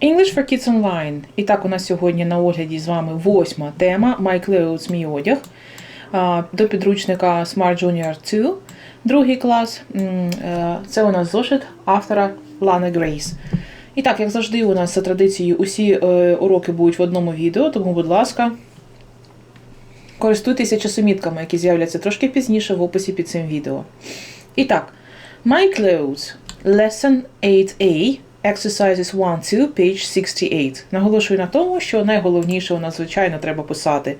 English for Kids Online. І так, у нас сьогодні на огляді з вами восьма тема My Clothes, мій одяг. До підручника Smart Junior 2, другий клас. Е, Це у нас зошит автора Лани Грейс. І так, як завжди, у нас за традицією усі е, уроки будуть в одному відео, тому, будь ласка, користуйтеся часомітками, які з'являться трошки пізніше в описі під цим відео. І так, My Clothes, Lesson 8A, Exercises 1-2, page 68. Наголошую на тому, що найголовніше у нас, звичайно, треба писати,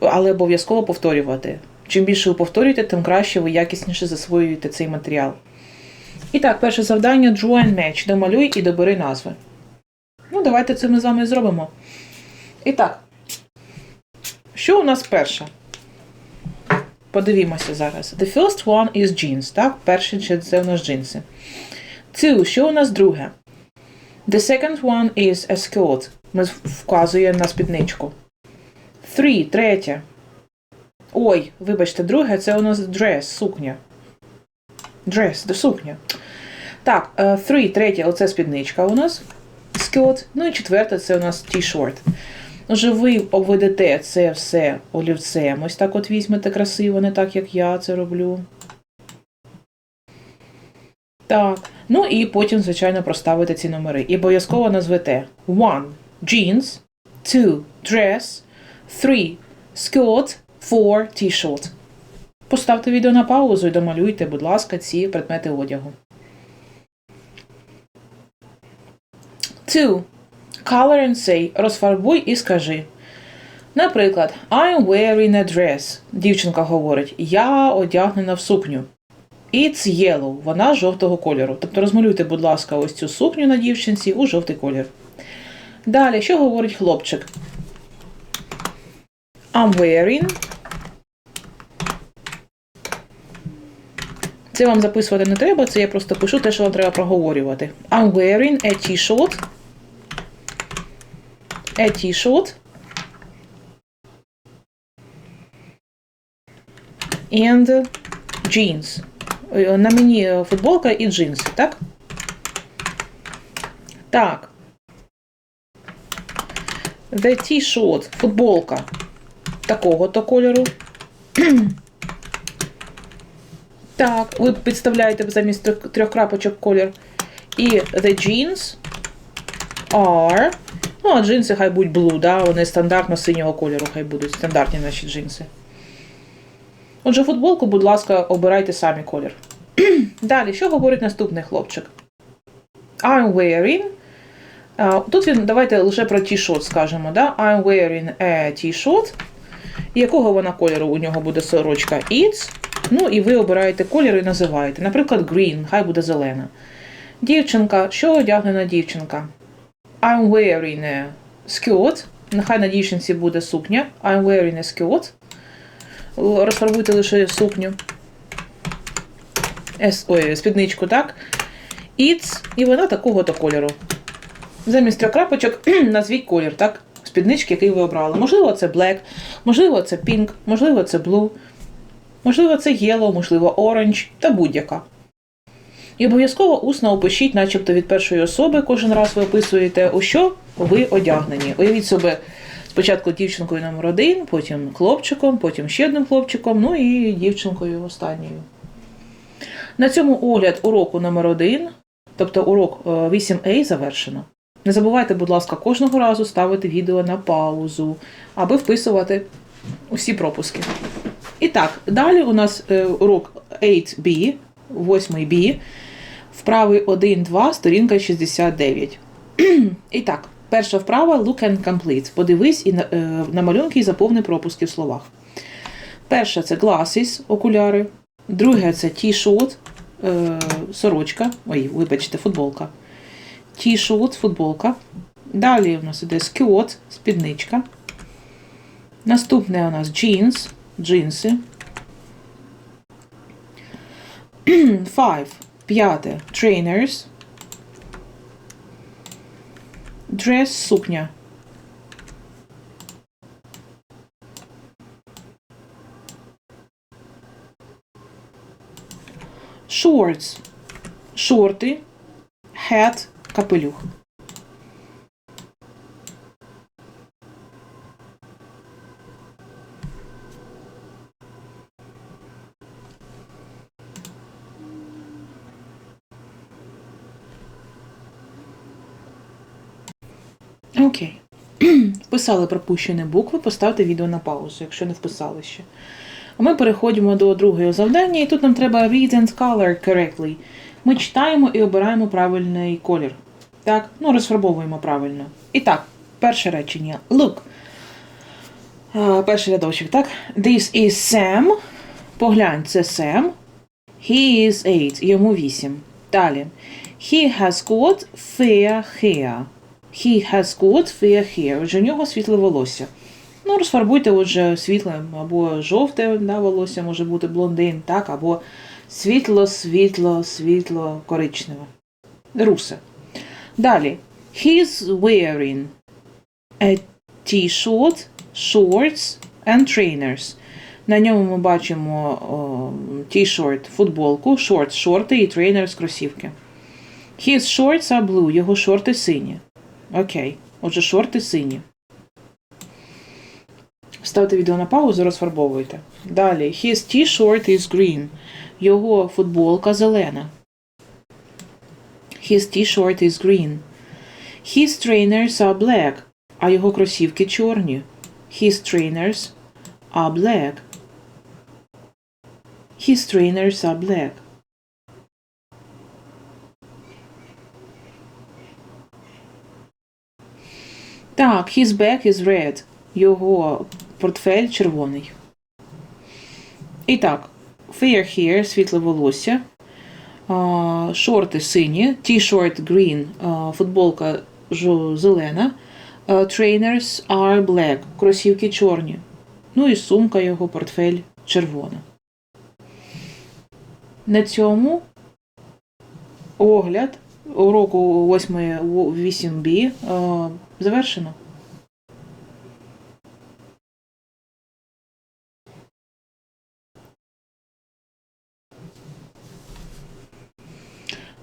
але обов'язково повторювати. Чим більше ви повторюєте, тим краще ви якісніше засвоюєте цей матеріал. І так, перше завдання Draw and Match. Домалюй і добери назви. Ну, давайте це ми з вами зробимо. І так, що у нас перше? Подивімося зараз. The first one is jeans, так? Перший це- у нас джинси. Two, що у нас друге? The second one is a skirt. Ми вказує на спідничку. Three, третє. Ой, вибачте, друге це у нас dress, сукня. Dress, де сукня. Так, е, three, третє, оце спідничка у нас. Skirt. Ну і четверте це у нас t-shirt. Отже, ви обведете це все олівцем. Ось так от візьмете красиво, не так, як я це роблю. Так. Ну і потім, звичайно, проставите ці номери. І обов'язково назвете one jeans, two dress, three skirt, four t-shirt. Поставте відео на паузу і домалюйте, будь ласка, ці предмети одягу. Two. Color and say. Розфарбуй і скажи. Наприклад, I'm wearing a dress. Дівчинка говорить, я одягнена в сукню. It's yellow. Вона жовтого кольору. Тобто розмалюйте, будь ласка, ось цю сукню на дівчинці у жовтий колір. Далі, що говорить хлопчик? I'm wearing. Це вам записувати не треба, це я просто пишу те, що вам треба проговорювати. I'm wearing a t-shirt. A t-shirt. And jeans. Е, На мені футболка і джинси, так? Так. The t-shirt, футболка такого-то кольору. Так, ви підставляєте замість трьох крапочок колір. І the jeans are. Ну, а джинси хай будуть blue, да? вони стандартно синього кольору, хай будуть стандартні наші джинси. Отже, футболку, будь ласка, обирайте самі колір. Далі, що говорить наступний хлопчик? I'm wearing. Тут він, давайте лише про t-shirt скажемо. Да? I'm wearing a t-shirt. Якого вона кольору у нього буде сорочка? It's. Ну, і ви обираєте колір і називаєте. Наприклад, green, хай буде зелена. Дівчинка, що одягнена дівчинка? I'm wearing a skirt. Нехай на дівчинці буде сукня. I'm wearing a skirt. Розфарбуйте лише сукню. С, ой, спідничку, так? It's, і вона такого-то кольору. Замість трьох крапочок назвіть колір, так? Спіднички, який ви обрали. Можливо, це black, можливо, це pink, можливо, це blue, можливо, це yellow, можливо, orange та будь-яка. І обов'язково усно опишіть, начебто від першої особи, кожен раз ви описуєте, у що ви одягнені. Уявіть себе спочатку дівчинкою номер один, потім хлопчиком, потім ще одним хлопчиком, ну і дівчинкою останньою. На цьому огляд уроку номер 1 тобто урок е, 8А, завершено. Не забувайте, будь ласка, кожного разу ставити відео на паузу, аби вписувати усі пропуски. І так, далі у нас е, урок 8B, 8B, вправи 1-2, сторінка 69. І так, перша вправа look and complete. Подивись і на, е, на малюнки і заповни пропуски в словах. Перше це glasses, окуляри. Друге це t-shirt, е, сорочка. Ой, вибачте, футболка. T-shirt, футболка. Далі у нас іде skirt, спідничка. Наступне у нас jeans, джинси. Five. П'яте. Trainers. Dress, сукня. Shorts. Шорти. Hat. Капелюх. Окей. Вписали пропущені букви, поставте відео на паузу, якщо не вписали ще. А ми переходимо до другого завдання, і тут нам треба read and color correctly. Ми читаємо і обираємо правильний колір. Так, ну розфарбовуємо правильно. І так, перше речення. Look. А, перший рядочок, так? This is Sam. Поглянь, це Sam. He is eight. Йому вісім. Далі. He has got fair hair. He has got fair hair. Отже, у нього світле волосся. Ну, розфарбуйте отже світле або жовте да, волосся, може бути блондин, так, або світло, світло, світло, коричневе. Русе. Далі. He's wearing a t-shirt, shorts and trainers. На ньому ми бачимо t-shirt, футболку, shorts, шорти і trainers, кросівки. His shorts are blue, його шорти сині. Окей. Отже, шорти сині. Ставте відео на паузу, розфарбовуйте. Далі. His t-shirt is green. Його футболка зелена. His t-shirt is green. His trainers are black. А його кросівки чорні. His trainers are black. His trainers are black. Так, his bag is red. Його портфель червоний. І так, fair hair, світле волосся. Шорти сині, t-shirt green, футболка зелена. Trainers are black, кросівки чорні. Ну і сумка його, портфель червона. На цьому огляд уроку 8 8b завершено.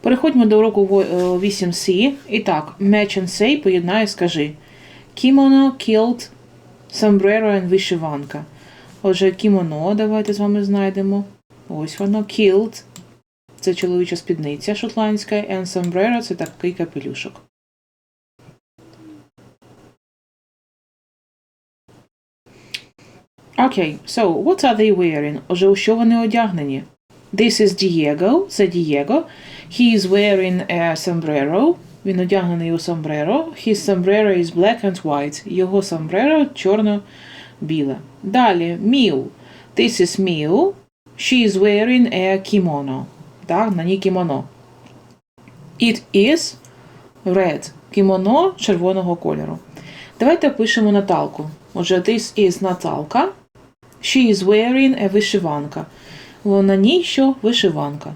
Переходьмо до уроку е, 8C. І так, match and say поєднай, скажи. Kimono, kilt, sombrero and вишиванка. Отже, кімоно, давайте з вами знайдемо. Ось воно. Kilt – це чоловіча спідниця шотландська, and sombrero – це такий капелюшок. Окей, so what are they wearing? Отже, у що вони одягнені? This is Diego, це Diego. He is wearing a sombrero. Він одягнений у sombrero. His sombrero is black and white. Його sombrero чорно-біле. Далі, Miu. This is Miu. She is wearing a kimono. Так, на ній кімоно. It is red. Кімоно червоного кольору. Давайте пишемо Наталку. Отже, this is Наталка. She is wearing a вишиванка. На ній що вишиванка.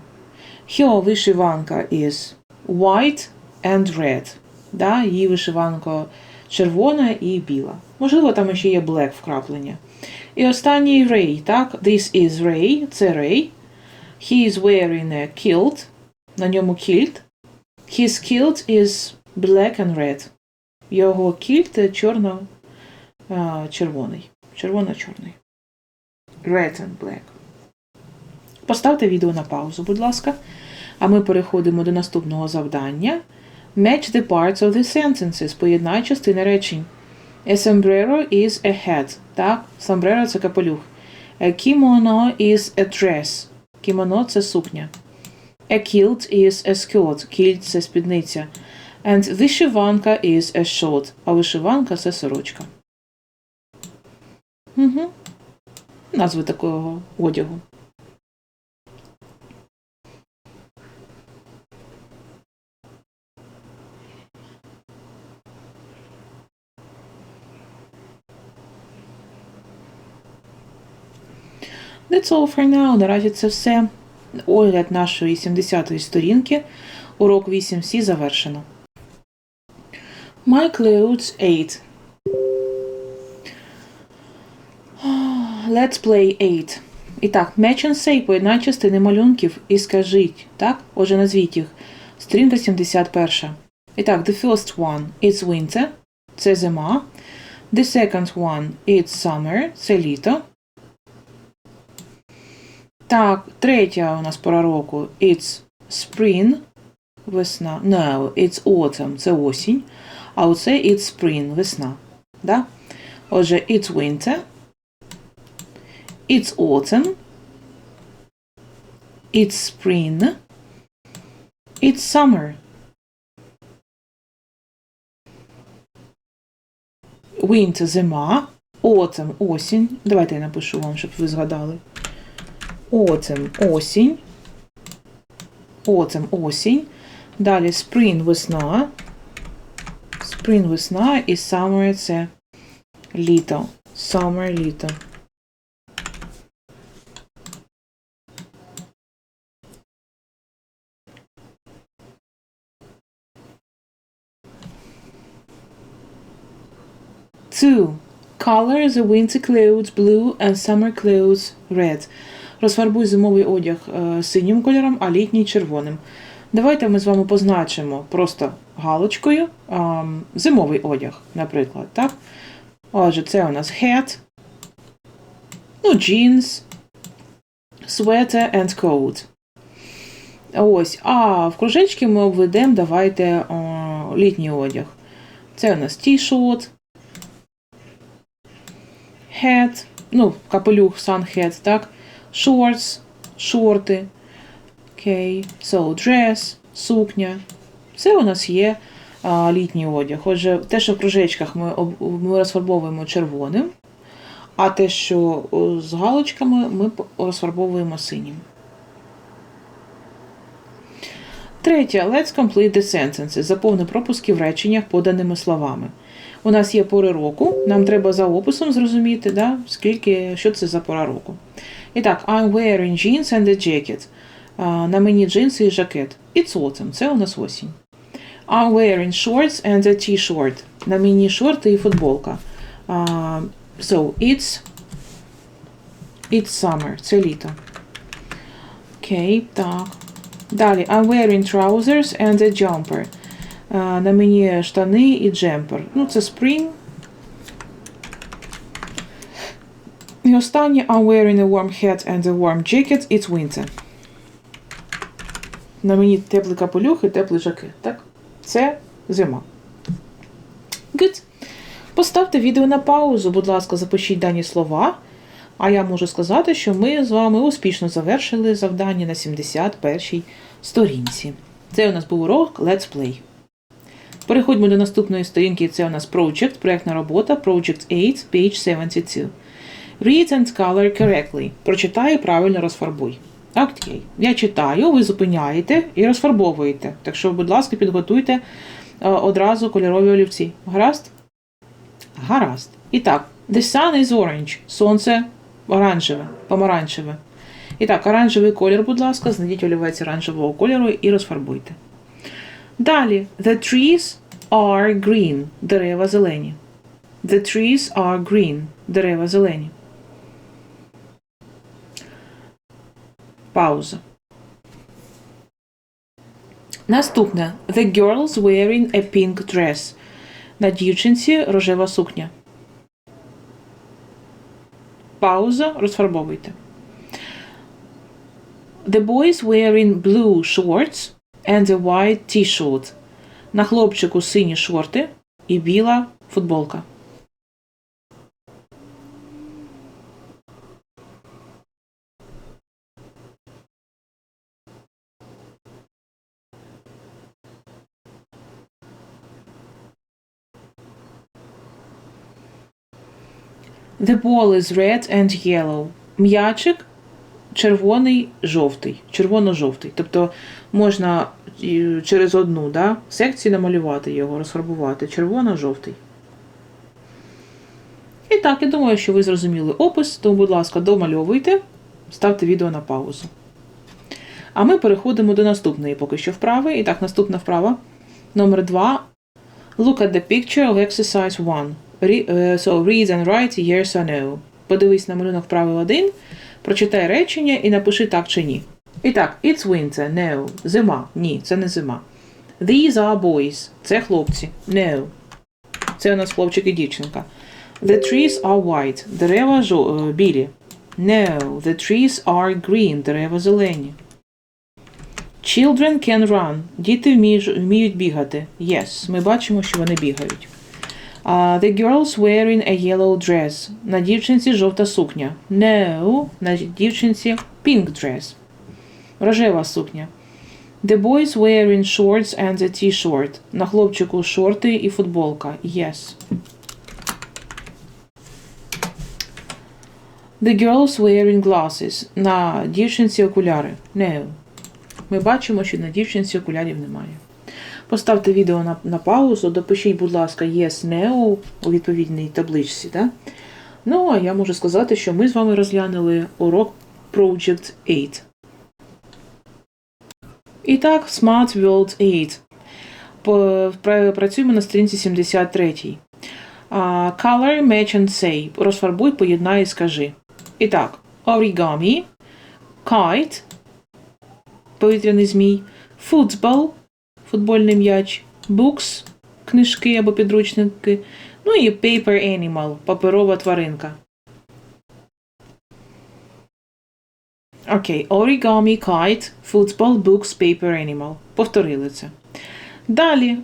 Her вишиванка is white and red. Да? Її вишиванка червона і біла. Можливо, там ще є black вкраплення. І останній Ray, так? This is Ray, це Ray. He is wearing a kilt. На ньому кільт. His kilt is black and red. Його кільт чорно-червоний. Червоно-чорний. Red and black. Поставте відео на паузу, будь ласка. А ми переходимо до наступного завдання. Match the parts of the sentences. Поєднай частини речень. A sombrero is a hat. Так, sombrero – це капелюх. A kimono is a dress. Кімоно – це сукня. A kilt is a skirt. Кільт – це спідниця. And вишиванка is a short. А вишиванка – це сорочка. Угу. Назви такого одягу. That's all for now. Наразі це все. Огляд нашої 70-ї сторінки. Урок 8C завершено. My clothes 8. Let's play 8. І так, match and say поєднай частини малюнків і скажіть, так? Отже, назвіть їх. Сторінка 71. І так, the first one it's winter. Це зима. The second one it's summer. Це літо. Так, третя у нас пора року. It's spring. Весна. No, it's autumn. Це осінь. А оце it's spring, весна. Да? Отже, it's winter, it's autumn, it's spring, it's summer. Winter – зима, autumn – осінь. Давайте я напишу вам, щоб ви згадали. Autumn – осінь. Autumn – осінь. Далі spring – весна. Spring – весна і summer – це літо. Summer – літо. Two. Color the winter clothes blue and summer clothes red. Розфарбуй зимовий одяг е, синім кольором, а літній червоним. Давайте ми з вами позначимо просто галочкою зимовий одяг, наприклад. так? Отже, це у нас hat, ну, jeans, sweater and coat. Ось, а в кружечки ми обведемо, давайте літній одяг. Це у нас t-shirt, hat, ну, капелюх, sun hat, так? Shorts, шорти. Окей, so dress, сукня. Це у нас є а, літній одяг. Отже, те, що в кружечках ми, ми розфарбовуємо червоним, а те, що з галочками, ми розфарбовуємо синім. Третє. Let's complete the sentences. Заповни пропуски в реченнях поданими словами. У нас є пори року. Нам треба за описом зрозуміти, да, скільки, що це за пора року. І так, I'm wearing jeans and a jacket. А, на мені джинси і жакет. It's autumn. Це у нас осінь. I'm wearing shorts and a t-shirt. На мені шорти і футболка. А, so, it's, it's summer. Це літо. Окей, так. Далі. I'm wearing trousers and a jumper. А, на мені штани і джемпер. Ну, це spring. І останнє. I'm wearing a warm hat and a warm jacket. It's winter. На мені теплий капелюх і теплий жакет. Так? Це зима. Good. Поставте відео на паузу, будь ласка, запишіть дані слова. А я можу сказати, що ми з вами успішно завершили завдання на 71-й сторінці. Це у нас був урок Let's Play. Переходьмо до наступної сторінки. Це у нас Project, проєктна робота, Project 8, page 72. Read and color correctly. Прочитай і правильно розфарбуй. Окей. Я читаю, ви зупиняєте і розфарбовуєте. Так що, будь ласка, підготуйте е, одразу кольорові олівці. Гаразд? Гаразд. І так, the sun is orange. Сонце оранжеве, помаранчеве. І так, оранжевий колір, будь ласка, знайдіть олівець оранжевого кольору і розфарбуйте. Далі, the trees are green. Дерева зелені. The trees are green. Дерева зелені. Пауза. Наступне. The girl's wearing a pink dress. На дівчинці рожева сукня. Пауза. Розфарбовуйте. The boy's wearing blue shorts and a white t-shirt. На хлопчику сині шорти і біла футболка. The ball is red and yellow. М'ячик червоний, жовтий, червоно-жовтий. Тобто можна через одну да, секцію намалювати його, розфарбувати. Червоно-жовтий. І так, я думаю, що ви зрозуміли опис, тому, будь ласка, домальовуйте, ставте відео на паузу. А ми переходимо до наступної поки що вправи. І так, наступна вправа. Номер 2. Look at the picture of exercise 1. Е, so, read and write yes or no. Подивись на малюнок вправи 1, прочитай речення і напиши так чи ні. І так, it's winter, no. Зима. Ні, це не зима. These are boys. Це хлопці. No. Це у нас хлопчик і дівчинка. The trees are white. Дерева жо- е, білі. No. The trees are green. Дерева зелені. Children can run. Діти вміють бігати. Yes, ми бачимо, що вони бігають. The girl's wearing a yellow dress. На дівчинці жовта сукня. No, на дівчинці pink dress. Рожева сукня. The boys wearing shorts and a t-shirt. На хлопчику шорти і футболка. Yes. The girl's wearing glasses. На дівчинці окуляри. No. Ми бачимо, що на дівчинці окулярів немає. Поставте відео на, на паузу, допишіть, будь ласка, yes, no у відповідній табличці. Да? Ну, а я можу сказати, що ми з вами розглянули урок Project 8. І так, Smart World 8. Працюємо на сторінці 73. А, Color, match and say. Розфарбуй, поєднай і скажи. І так, origami, kite, повітряний змій, football, футбольний м'яч, books, книжки або підручники, ну і paper animal, паперова тваринка. Окей, origami, kite, football, books, paper animal. Повторили це. Далі,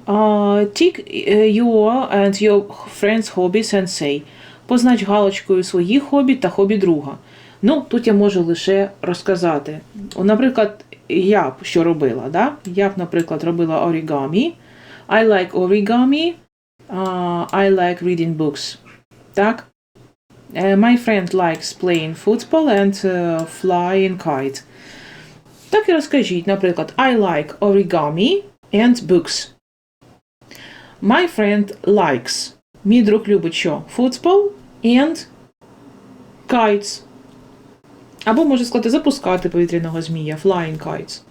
tick uh, your and your friends' hobbies and say. Познач галочкою свої хобі та хобі друга. Ну, тут я можу лише розказати. Наприклад, я б що робила, да? Я б, наприклад, робила origami. I like origami. Uh, I like reading books. Так? Uh, my friend likes playing football and uh, flying kite. Так і розкажіть, наприклад, I like origami and books. My friend likes. Мій друг любить що? Football and kites. Або може сказати запускати повітряного змія. Flying kites.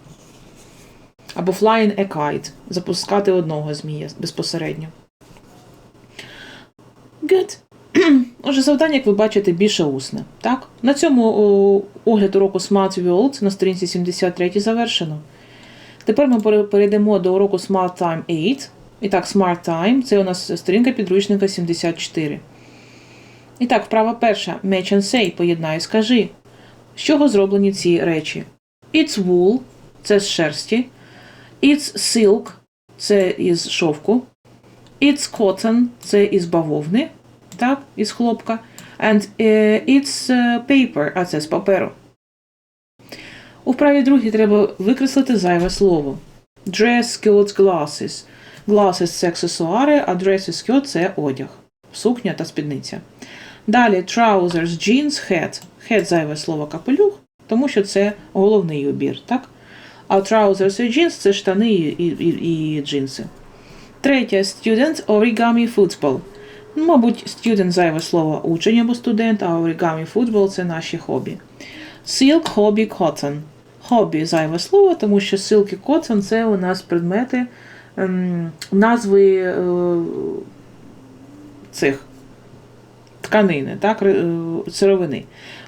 Або flying a kite. Запускати одного змія безпосередньо. Good. Отже, завдання, як ви бачите, більше усне. Так? На цьому огляд уроку Smart World на сторінці 73 завершено. Тепер ми перейдемо до уроку Smart Time 8. І так, Smart Time це у нас сторінка підручника 74. І так, вправа перша. Match and say. Поєднай, скажи. З чого зроблені ці речі? It's wool це з шерсті. It's silk це із шовку. It's cotton це із бавовни. Так, із хлопка. And е, it's е, paper, а це з паперу. У вправі другій треба викреслити зайве слово. Dress, skirts, glasses. Glasses – це аксесуари, а dress і skirt – це одяг. Сукня та спідниця. Далі trousers, jeans, hat. Hat – зайве слово капелюх, тому що це головний убір, так? А trousers і jeans – це штани і, і, і, джинси. Третє student origami football. Мабуть, student зайве слово учень або студент, а origami football – це наші хобі. Silk, hobby, cotton. Хобі зайве слово, тому що silk і cotton – це у нас предмети, ем, назви е, цих тканини, так, е, сировини.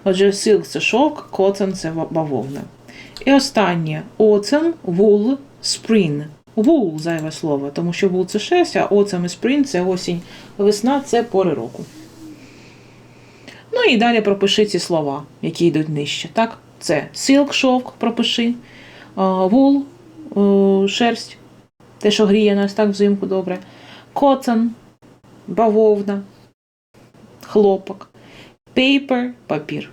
Отже, silk – це шовк, cotton – це бавовна. І останнє autumn, wool, spring. Wool – зайве слово, тому що wool – це шерсть, а autumn і spring – це осінь, весна – це пори року. Ну і далі пропиши ці слова, які йдуть нижче. Так? Це silk, шовк, пропиши, wool, е, шерсть, те, що гріє нас так взимку добре. Cotton, бавовна, хлопок, paper, папір.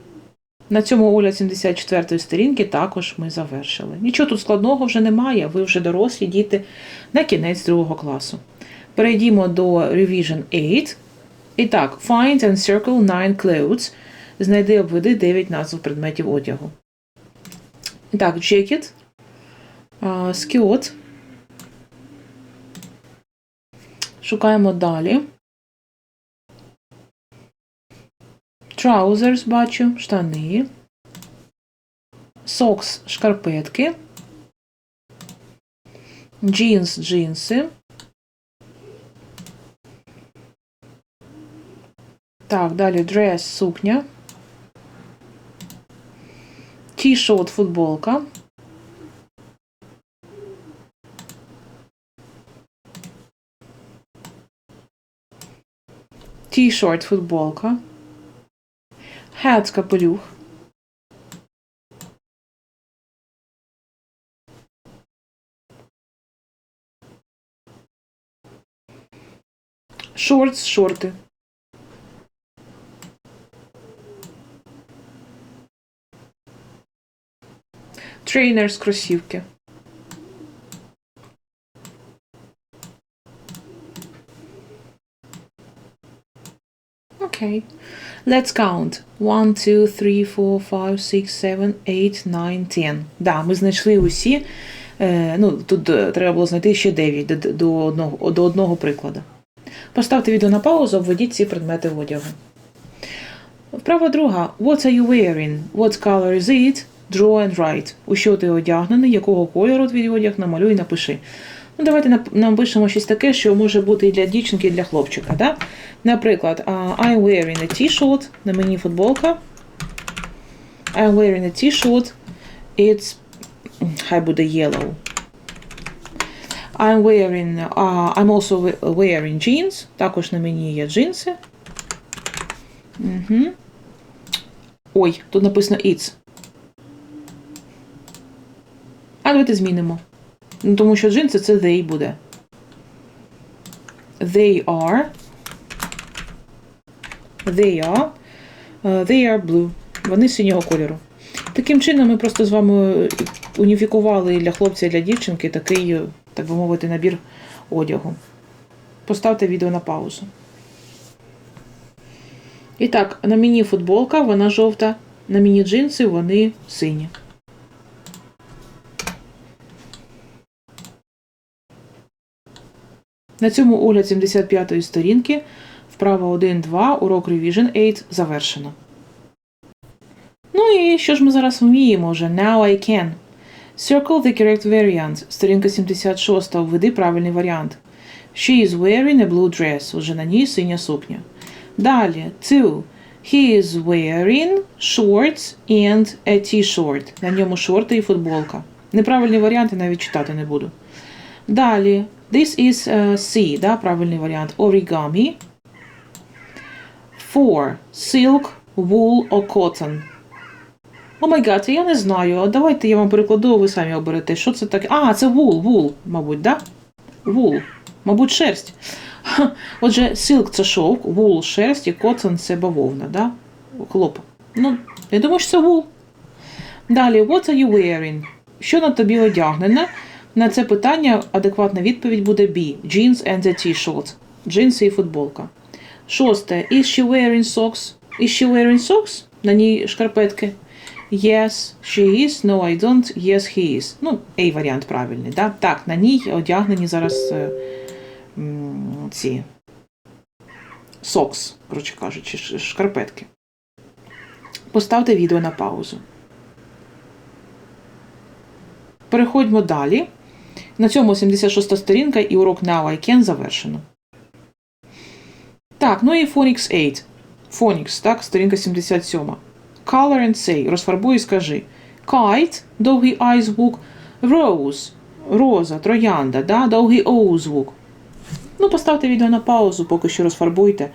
На цьому огляд 74-ї сторінки також ми завершили. Нічого тут складного вже немає, ви вже дорослі діти на кінець другого класу. Перейдімо до Revision 8. І так, find and circle 9 clothes. Знайди обведи 9 назв предметів одягу. І так, jacket, skirt. Шукаємо далі. Trousers бачу, штани. Socks – шкарпетки. Jeans – джинси. Так, далі dress – сукня. T-shirt – футболка. T-shirt – футболка. Härdskapelur. Шортс, шорти. Трейнерс, кросівки. Окей. Let's count. 1, 2, 3, 4, 5, 6, 7, 8, 9, 10. Да, ми знайшли усі. Е, ну, тут е, треба було знайти ще 9 до, одного, до одного прикладу. Поставте відео на паузу, обведіть ці предмети одягу. Вправа друга. What are you wearing? What color is it? Draw and write. У що ти одягнений, якого кольору твій одяг, намалюй і напиши. Ну, давайте нап- напишемо щось таке, що може бути і для дівчинки, і для хлопчика. Да? Наприклад, I'm wearing a t-shirt, на мені футболка. I'm wearing a t-shirt. It's хай буде yellow. I'm wearing, uh, I'm also wearing jeans. Також на мені є джинси. Угу. Ой, тут написано it's. А давайте змінимо. Ну, тому що джинси це they буде. They are. They are. uh, they are blue. Вони синього кольору. Таким чином, ми просто з вами уніфікували для хлопця і для дівчинки такий, е, так би мовити, набір одягу. Поставте відео на паузу. І так, на мені футболка, вона жовта, на мені джинси, вони сині. На цьому огляд 75-ї сторінки, вправа 1-2, урок Revision 8 завершено. Ну і що ж ми зараз вміємо вже? Now I can. Circle the correct variant. Сторінка 76. Введи правильний варіант. She is wearing a blue dress. Уже на ній синя сукня. Далі. Two. He is wearing shorts and a t-shirt. На ньому шорти і футболка. Неправильні варіанти навіть читати не буду. Далі. This is uh, C, да, правильний варіант. Origami. Four. Silk, wool or cotton. О май гад, я не знаю. Давайте я вам перекладу, ви самі оберете. Що це таке? А, це wool, wool, мабуть, да? Wool. Мабуть, шерсть. Отже, silk – це шовк, wool – шерсть і cotton – це бавовна, да? Хлоп. Ну, я думаю, що це wool. Далі, what are you wearing? Що на тобі одягнене? На це питання адекватна відповідь буде B. Jeans and a t-shirt. Джинси і футболка. Шосте. Is she wearing socks? Is she wearing socks? На ній шкарпетки. Yes, she is. No, I don't. Yes, he is. Ну, A варіант правильний, да? Так, на ній одягнені зараз е, ці socks, коротше кажучи, шкарпетки. Поставте відео на паузу. Переходьмо далі. На цьому 76 сторінка і урок Now I Can завершено. Так, ну і Phonics 8. Phonics, так, сторінка 77. Color and say. Розфарбуй і скажи. Kite, довгий I звук. Rose, роза, троянда, да, довгий O звук. Ну, поставте відео на паузу, поки що розфарбуйте.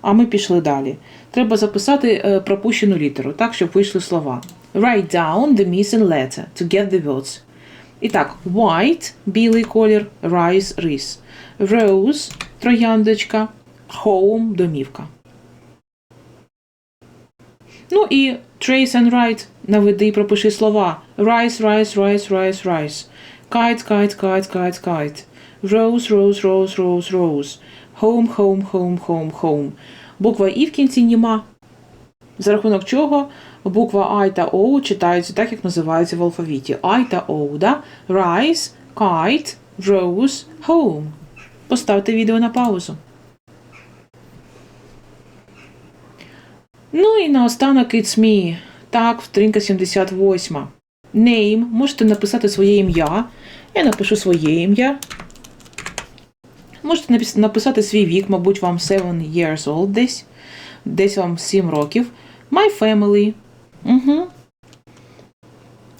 А ми пішли далі. Треба записати е, пропущену літеру, так, щоб вийшли слова. Write down the missing letter to get the words. І так, white – білий колір, rice – рис. Rose – трояндочка, home – домівка. Ну і trace and write – наведи і пропиши слова. Rice, rice, rice, rice, rice. Kite, kite, kite, kite, kite. Rose, rose, rose, rose, rose. Home, home, home, home, home. Буква І в кінці німа. За рахунок чого буква I та O читаються так, як називаються в алфавіті. I та O, да? Rice, kite, rose, home. Поставте відео на паузу. Ну і наостанок It's me. Так, сторінка 78. Name. Можете написати своє ім'я. Я напишу своє ім'я. Можете написати свій вік, мабуть, вам 7 years old десь. Десь вам 7 років. My family. Угу.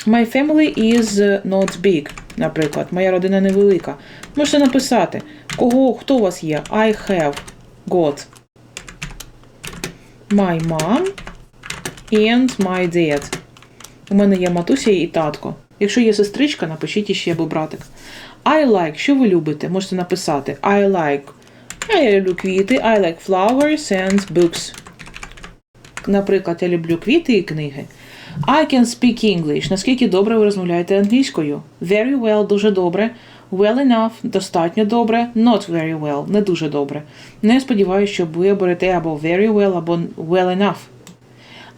My family is not big, наприклад. Моя родина невелика. Можете написати, кого, хто у вас є? I have got my mom and my dad. У мене є матуся і татко. Якщо є сестричка, напишіть іще або братик. I like, що ви любите? Можете написати I like я люблю квіти. I like flowers and books. Наприклад, я люблю квіти і книги. I can speak English. Наскільки добре ви розмовляєте англійською? Very well, дуже добре. Well enough, достатньо добре. Not very well, не дуже добре. Не сподіваюся, що ви оберете або very well, або well enough.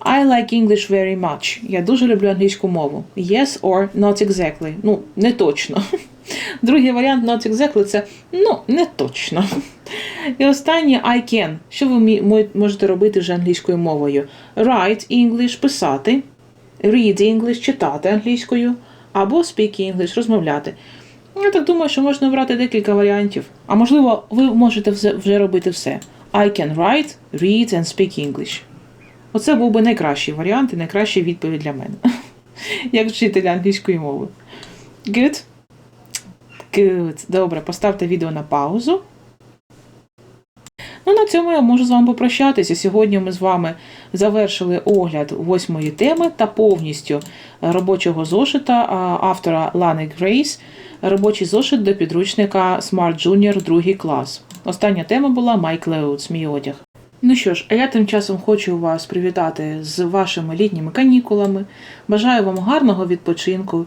I like English very much. Я дуже люблю англійську мову. Yes or not exactly. Ну, не точно. Другий варіант not exactly це ну, не точно. І останнє I can. Що ви можете робити вже англійською мовою? Write English писати, read English читати англійською, або speak English розмовляти. Я так думаю, що можна обрати декілька варіантів. А можливо, ви можете вже, робити все. I can write, read and speak English. Оце був би найкращий варіант і найкраща відповідь для мене. Як вчителя англійської мови. Good? Good. Добре, поставте відео на паузу. Ну, на цьому я можу з вами попрощатися. Сьогодні ми з вами завершили огляд восьмої теми та повністю робочого зошита автора Лани Грейс. Робочий зошит до підручника Smart Junior 2 клас. Остання тема була My Clothes, мій одяг. Ну що ж, а я тим часом хочу вас привітати з вашими літніми канікулами. Бажаю вам гарного відпочинку,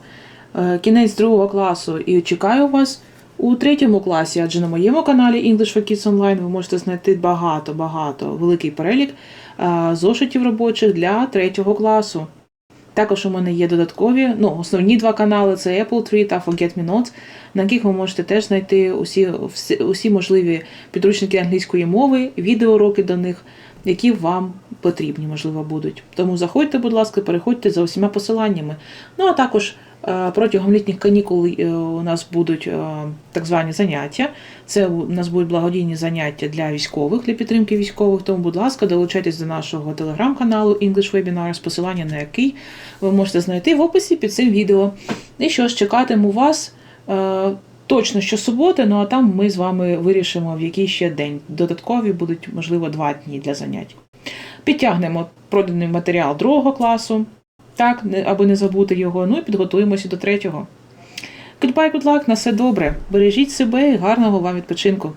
е, кінець другого класу і чекаю вас у третьому класі, адже на моєму каналі English for Kids Online ви можете знайти багато-багато великий перелік е, зошитів робочих для третього класу. Також у мене є додаткові, ну, основні два канали це Apple Tree та Forget Me Not, на яких ви можете теж знайти усі, всі, усі можливі підручники англійської мови, відеоуроки до них, які вам потрібні, можливо, будуть. Тому заходьте, будь ласка, переходьте за усіма посиланнями. Ну а також протягом літніх канікул е, у нас будуть е, так звані заняття. Це у нас будуть благодійні заняття для військових, для підтримки військових. Тому, будь ласка, долучайтесь до нашого телеграм-каналу English Webinars, посилання на який ви можете знайти в описі під цим відео. І що ж, чекатиму вас е, точно щосуботи, ну а там ми з вами вирішимо, в який ще день. Додаткові будуть, можливо, два дні для занять. Підтягнемо проданий матеріал другого класу, так, аби не забути його, ну і підготуємося до третього. Goodbye, good luck, на все добре. Бережіть себе і гарного вам відпочинку.